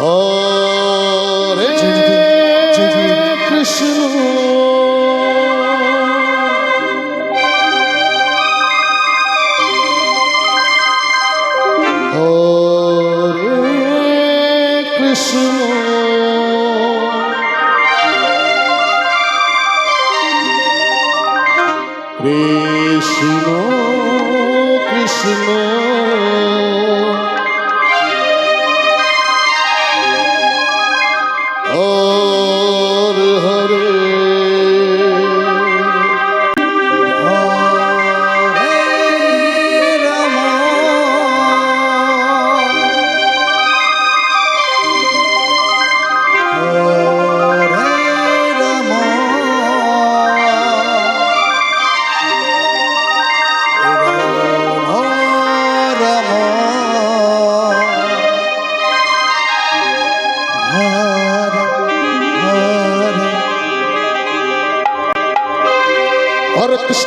হরে Krishna Krishna, Krishna.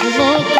smoke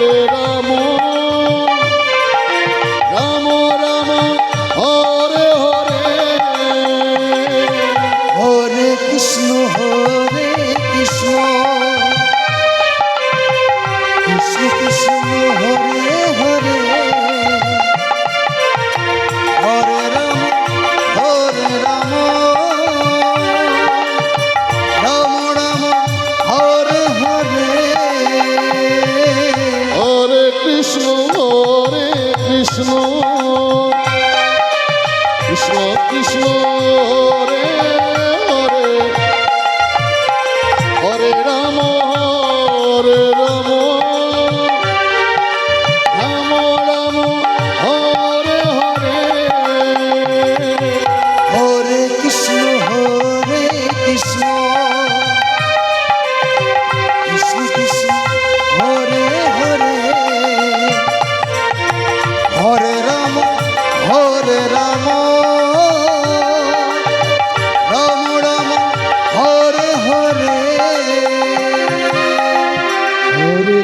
Hare Rama. Krishna Krishna রে রে